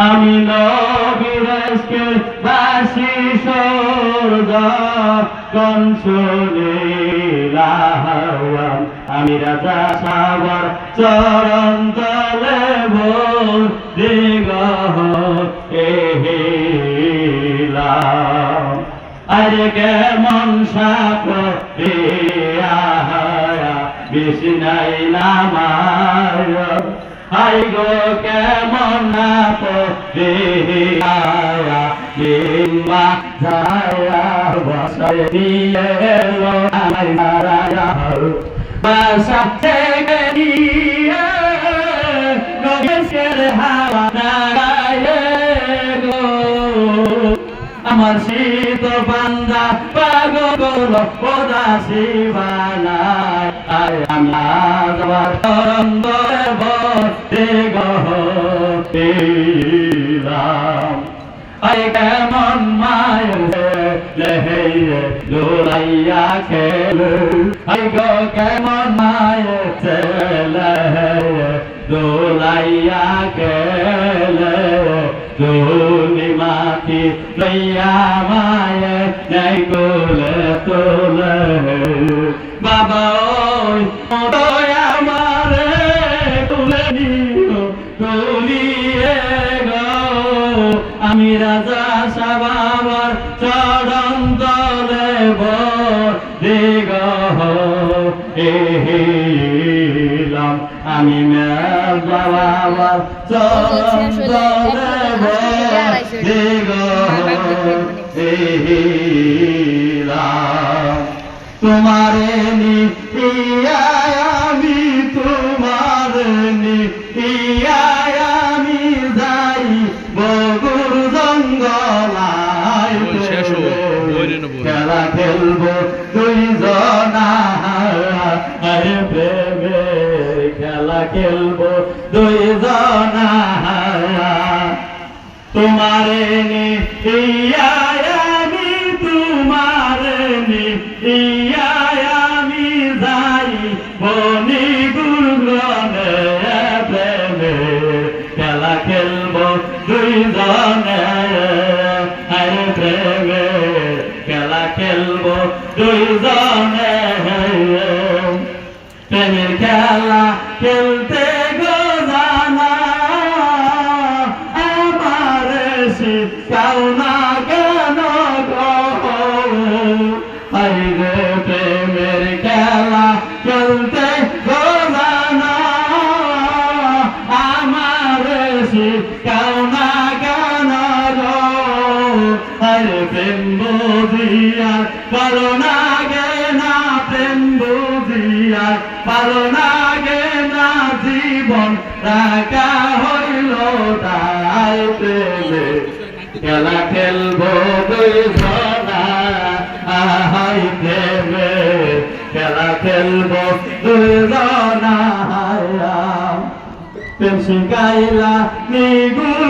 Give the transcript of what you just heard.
আমি নবীরাজকে বাসি সর্দ কনসুলিলাম আমি রাজা সাগর, চরণ তলে ভোর দিগহ এহিলাম আরে কেমন সাপ বেশি নাই নামায় হাই গো কেমন নাপ বিম্বা ছায়া বসায় দিয়ে এলো আমার মারায়া বাসা থেকে নিয়ে শীত বান্দা, পাগল পদাসি বানায় আয় কেমন মায়ের দোলাইয়া খেলে। আয় গো, কেমন মায়ের দোলাইয়া খেলে। তুমি মাটি লইয়া মায়ে নাই কোলে তোলে। বাবা আমি রাজা সাবাবার চরণ তলে দিগ এহিলাম আমি বাবার চরণ দিগ এহিলাম তোমারে নি খেলা খেলব দুইজনা তোমারে নি আমি তোমারে আমি যাই বনি প্রেমে। খেলা খেলব দুইজনে আরে খেলতে গো জানা আমার শিখাও না কেন আইরে প্রেমের খেলা, খেলতে গো জানা আমার শিখাও না কেন প্রেম বুঝিয়া পারো গে না পারো না গে না জীবন রাখা হইল তাই প্রেমে। খেলা খেলব আহাই প্রেমে। খেলা খেলব শিখাইলা নিগুর